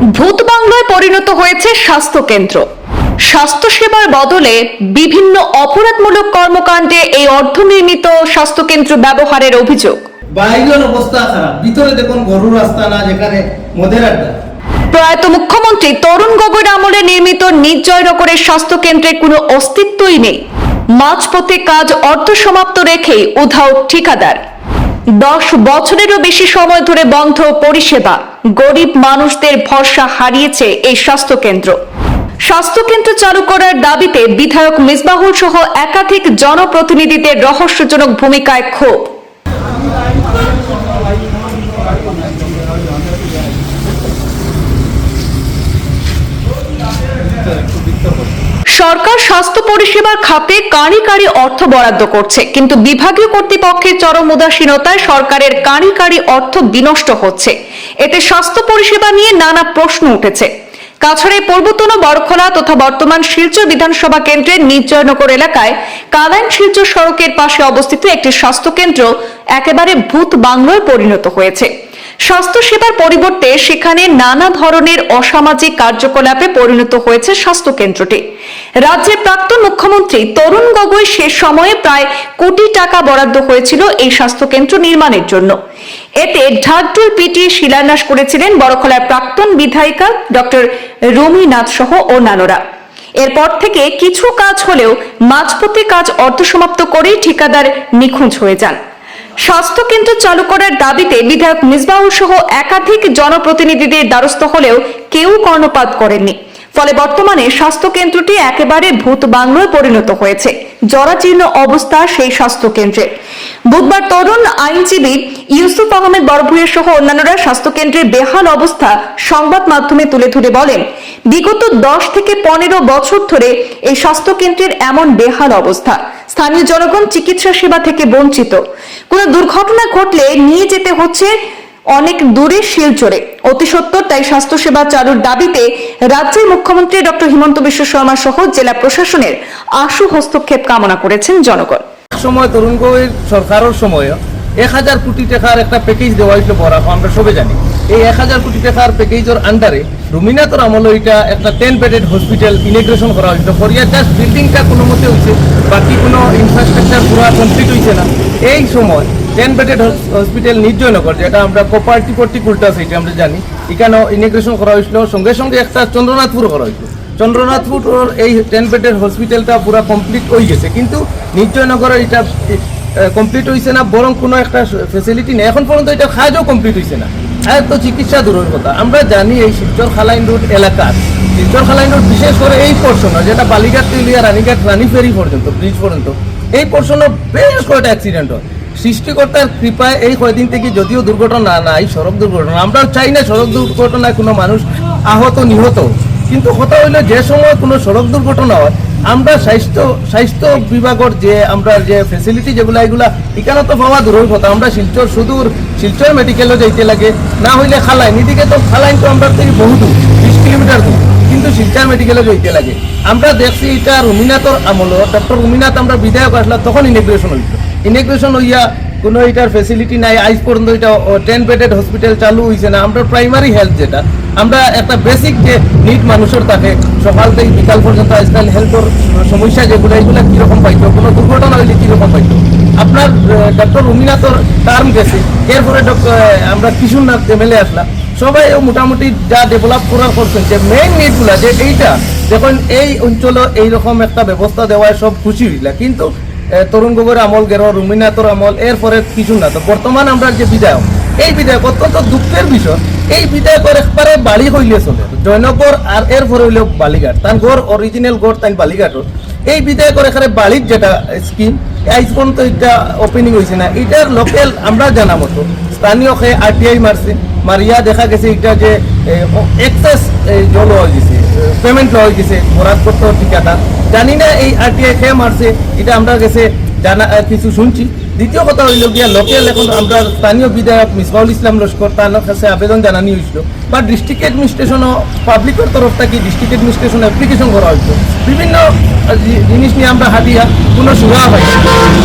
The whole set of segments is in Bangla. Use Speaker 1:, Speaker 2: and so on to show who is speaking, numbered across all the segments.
Speaker 1: ভূত বাংলায় পরিণত হয়েছে স্বাস্থ্য কেন্দ্র স্বাস্থ্য সেবার বদলে বিভিন্ন অপরাধমূলক কর্মকাণ্ডে এই অর্ধনির্মিত স্বাস্থ্য কেন্দ্র ব্যবহারের অভিযোগ।
Speaker 2: বাইরের অবস্থা খারাপ। ভিতরে দেখুন গরুর রাস্তা না যেখানে মদের আড্ডা।
Speaker 1: প্রয়াত মুখ্যমন্ত্রী তরুণ গগৈর আমলে নির্মিত নির্জয়নগরের স্বাস্থ্য কেন্দ্রের কোনো অস্তিত্বই নেই। মাঝপথে কাজ অর্ধ সমাপ্ত রেখেই উধাও ঠিকাদার। দশ বছরেরও বেশি সময় ধরে বন্ধ পরিষেবা। গরিব মানুষদের ভরসা হারিয়েছে এই স্বাস্থ্য কেন্দ্র স্বাস্থ্য কেন্দ্র চালু করার দাবিতে বিধায়ক মিসবাহুল সহ একাধিক জনপ্রতিনিধিদের রহস্যজনক ভূমিকায় ক্ষোভ। সরকার স্বাস্থ্য পরিষেবার খাতে কাঁড়ি কাঁড়ি অর্থ বরাদ্দ করছে, কিন্তু বিভাগীয় কর্তৃপক্ষের চরম উদাসীনতায় সরকারের কাঁড়ি কাঁড়ি অর্থ বিনষ্ট হচ্ছে। এতে স্বাস্থ্য পরিষেবা নিয়ে নানা প্রশ্ন উঠেছে। কাছাড়ের পূর্বতন বড়খোলা তথা বর্তমান শিলচর বিধানসভা কেন্দ্রের নির্জয়নগর এলাকায় কালাইন শিলচর সড়কের পাশে অবস্থিত একটি স্বাস্থ্য কেন্দ্র একেবারে ভূত বাংলোয় পরিণত হয়েছে। স্বাস্থ্য সেবার পরিবর্তে সেখানে নানা ধরনের অসামাজিক কার্যকলাপে পরিণত হয়েছে স্বাস্থ্য কেন্দ্রটি রাজ্যের প্রাক্তন মুখ্যমন্ত্রী তরুণ গগৈ শেষ সময়ে প্রায় কোটি টাকা বরাদ্দ হয়েছিল এই স্বাস্থ্য কেন্দ্র নির্মাণের জন্য। এতে ঢাকঢোল পিটিয়ে শিলান্যাস করেছিলেন বড়খলার প্রাক্তন বিধায়িকা ডক্টর রমি নাথ সহ অন্যান্যরা। এরপর থেকে কিছু কাজ হলেও মাঝপথে কাজ অর্ধসমাপ্ত করেই ঠিকাদার নিখোঁজ হয়ে যান। স্বাস্থ্য কেন্দ্র চালু করার দাবিতে বিধায়ক মিসবাহ সহ একাধিক জনপ্রতিনিধিদের দ্বারস্থ হলেও কেউ কর্ণপাত করেননি। ফলে বর্তমানে স্বাস্থ্য কেন্দ্রটি একেবারে ভূত বাংলোয় পরিণত হয়েছে। জরাজীর্ণ অবস্থা সেই স্বাস্থ্য কেন্দ্রে বুধবার তরুণ আইনজীবী ইউসুফ আহমেদ বড়ভুইয়ের সহ অন্যান্যরা স্বাস্থ্য কেন্দ্রের বেহাল অবস্থা সংবাদ মাধ্যমে তুলে ধরে বলেন, বিগত দশ থেকে পনেরো বছর ধরে এই স্বাস্থ্য কেন্দ্রের এমন বেহাল অবস্থা। স্থানীয় জনগণ চিকিৎসা সেবা থেকে বঞ্চিত। কোনো দুর্ঘটনা ঘটলে নিয়ে যেতে হচ্ছে অনেক দূরে শিলচরে অতি সত্বর তাই স্বাস্থ্যসেবা চালুর দাবিতে রাজ্যের মুখ্যমন্ত্রী ডক্টর হিমন্ত বিশ্ব শর্মা সহ জেলা প্রশাসনের আশু হস্তক্ষেপ কামনা করেছেন জনগণ।
Speaker 2: সময় তরুণ গগৈর সরকারের সময় এক হাজার কোটি টাকার একটা প্যাকেজ দেওয়া হয়েছিল বরাক, আমরা সবে জানি। এই এক হাজার কোটি টাকার প্যাকেজের আন্ডারে রুমিনাতর আমল এটা একটা টেন বেডেড হসপিটাল ইনিগ্রেশন করা হয়েছিল। ফরিয়া জাস্ট বিল্ডিংটা কোনো মতে হয়েছে, বাকি কোনো ইনফ্রাস্ট্রাকচার পুরো কমপ্লিট হয়েছে না। এই সময় টেন বেডেড হসপিটাল নির্জয়নগর যেটা আমরা কোপার্টি পট্টি কুলটা সেটা আমরা জানি। এখানেও ইনিগ্রেশন করা হয়েছিল, সঙ্গে সঙ্গে একটা চন্দ্রনাথপুর করা হয়েছিল। চন্দ্রনাথপুর এই টেন বেডের হসপিটালটা পুরো কমপ্লিট হয়ে গেছে, কিন্তু নিশ্চয়নগরের এটা কমপ্লিট হয়েছে না, বরং কোনো একটা ফেসিলিটি নেই। এখন পর্যন্ত এটা কাজও কমপ্লিট হয়েছে না। আর তো চিকিৎসা দূরের কথা। আমরা জানি এই শিলচর খালাইন রোড এলাকার শিলচর খালাইন রোড বিশেষ করে এই পোর্শন যেটা বালিঘাট, তেলিয়া, রানীঘাট রানী ফেরি পর্যন্ত ব্রিজ পর্যন্ত, এই পোর্শনে বেশ কয়েকটা অ্যাক্সিডেন্ট হয়। সৃষ্টিকর্তার কৃপায় এই কয়দিন থেকে যদিও দুর্ঘটনা নাই, সড়ক দুর্ঘটনা আমরা চাই না সড়ক দুর্ঘটনায় কোনো মানুষ আহত, নিহত। কিন্তু কথা হইল যে সময় কোনো সড়ক দুর্ঘটনা হয়, আমরা স্বাস্থ্য স্বাস্থ্য বিভাগের যে, আমরা যে ফেসিলিটি যেগুলো, এগুলা এখানে তো পাওয়া দূরের কথা। আমরা শিলচর সুদূর, শিলচর মেডিকেলও যাইতে লাগে। না হইলে খালাইন, এদিকে তো খালাইন তো আমরা থেকে বহু দূর, বিশ কিলোমিটার দূর, কিন্তু শিলচর মেডিকেলে যাইতে লাগে। আমরা দেখছি এটা রুমিনাথর আমল ডক্টর রুমিনাথ, আমরা বিধায়ক আসলাম, তখন ইনিগ্রেশন হইল। ইনিগ্রেশন হইয়া কোনো এটার ফেসিলিটি নাই, আজ পর্যন্ত এটা টেন বেডেড হসপিটাল চালু হয়েছে না। আমরা প্রাইমারি হেলথ যেটা, আমরা একটা বেসিক যে নিট মানুষের থাকে সকাল থেকে বিকাল পর্যন্ত আজকাল হেলথের সমস্যা যেগুলো, এগুলো কীরকম পাইতো, কোনো দুর্ঘটনা হইলে কীরকম পাইতো। আপনার ডক্টর রুমিনাথর টার্ম গেছে, এরপরে ডক্টর আমরা কিশোরনাথ এমএলএ আসলাম। সবাই মোটামুটি যা ডেভেলপ করার করছেন, যে মেইন নিডগুলা যে এইটা দেখুন এই অঞ্চলে এইরকম একটা ব্যবস্থা দেওয়ায় সব খুশি হইলা। কিন্তু তরুণ গগৈর আমল, গের, রুমিনাথর আমল, এরপরে কিছু না। তো বর্তমান আমরা যে বিধায়ক, এই বিধায়ক অত্যন্ত দুঃখের বিষয়। এই বিধায়কের একবারে বাড়ি হইলে চলে। জয়নগর আর এরপরে হইলে বালিঘাট। তার গড় অরিজিনাল গড় তাই বালিঘাটর এই বিধায়কের এখানে বাড়ির যেটা স্কিম আজ পর্যন্ত এটা ওপেনিং হয়েছে না। এটার লোকাল আমরা জানা মতো স্থানীয় খেয়ে আরটিআই মারছে মারিয়া দেখা গেছে এটা যে এক্সেস জল হয়ে গেছে পেমেন্ট লওয়া গেছে, বরাদ করতে ঠিকাদার। জানি না এই আরটিআই খেয়ে মারছে, এটা আমরা গেছে জানা কিছু শুনছি। দ্বিতীয় কথা হইল গিয়া লোকাল এখন আমরা স্থানীয় বিধায়ক মিসবাউল ইসলাম লস্কর, তার কাছে আবেদন জানানি হয়েছিল বা ডিস্ট্রিক্ট অ্যাডমিনিস্ট্রেশনও পাবলিকের তরফ থেকে ডিস্ট্রিক্ট অ্যাডমিনিস্ট্রেশন অ্যাপ্লিকেশন করা হয়েছিল বিভিন্ন জিনিস নিয়ে আমরা হাতিয়া, কোনো সুরা হয়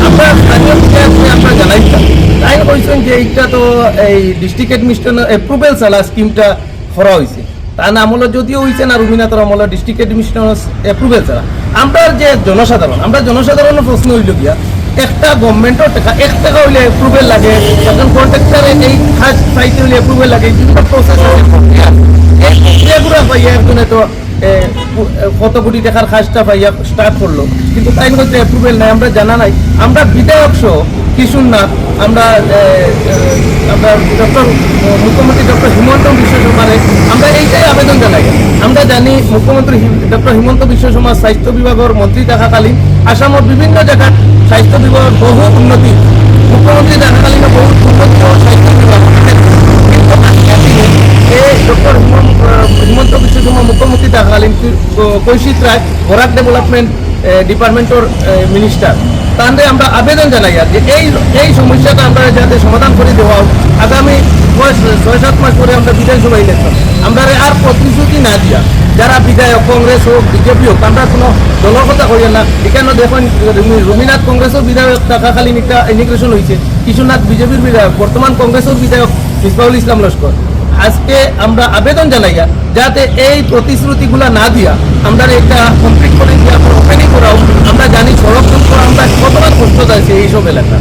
Speaker 2: আমরা স্থানীয় বিধায়ককে আমরা জানাইছিলাম। তাই কইছেন যে এইটা তো এই ডিস্ট্রিক্ট অ্যাডমিনিস্ট্রেশন অ্যাপ্রুভেল চালা স্কিমটা করা হয়েছে তার আমলে যদিও হয়েছে না রুমিনাথর আমলে ডিস্ট্রিক্ট অ্যাডমিনিস্ট্রেশন অ্যাপ্রুভেল ছাড়া। আমরা যে জনসাধারণ, আমরা জনসাধারণের প্রশ্ন হইল গিয়া একটা গভর্নমেন্টের টাকা, এক টাকা হইলে অ্যাপ্রুভেল লাগে। এখন কন্ট্রাক্টারে এই কাজ পাইতে হইলে অ্যাপ্রুভেল লাগে বিভিন্ন প্রসেস একজনে তো কত কোটি টাকার স্টার্ট করল কিন্তু তাই অ্যাপ্রুভেল নাই, আমরা জানা নাই। আমরা বিধায়ক সহ কিশোরনাথ, আমরা আমরা ডক্টর মুখ্যমন্ত্রী ডক্টর হিমন্ত বিশ্ব শর্মারে আমরা এইটাই আবেদন জানাই। আমরা জানি মুখ্যমন্ত্রী ডক্টর হিমন্ত বিশ্ব শর্মা স্বাস্থ্য বিভাগের মন্ত্রী থাকাকালীন আসামের বিভিন্ন জায়গাত স্বাস্থ্য বিভাগের বহু উন্নতি। মুখ্যমন্ত্রী থাকাকালীন বহু উন্নতি স্বাস্থ্য বিভাগ এই ডক্টর হিমন্ত বিশ্ব শর্মা মুখ্যমন্ত্রী থাকাকালীন কৈশিক রায়, বরাক ডেভেলপমেন্ট ডিপার্টমেন্টের মিনিস্টার। তাহলে আমরা আবেদন জানাই আর যে এই এই সমস্যাটা আমরা যাতে সমাধান করে দেওয়া হোক, আগামী ছয় সাত মাস পরে আমরা বিধানসভা ইলেকশন আমরা আর প্রতিশ্রুতি না দিয়া যারা বিধায়ক কংগ্রেস হোক বিজেপি হোক আমরা কোনো দলের কথা করি না এখানে দেখুন রুমিনাথ কংগ্রেসের বিধায়ক থাকাকালীন একটা ইমিগ্রেশন হয়েছে কিশোরনাথ বিজেপির বিধায়ক বর্তমান কংগ্রেসের বিধায়ক মিসবাউল ইসলাম লস্কর আজকে আমরা আবেদন জানাইয়া যাতে এই প্রতিশ্রুতিগুলা না দিয়া, আমরা এটা কমপ্লিট করে দিয়া ওপেনিং করাও আমরা জানি সড়ক আমরা কতটা কষ্ট যাচ্ছে এইসব আমরা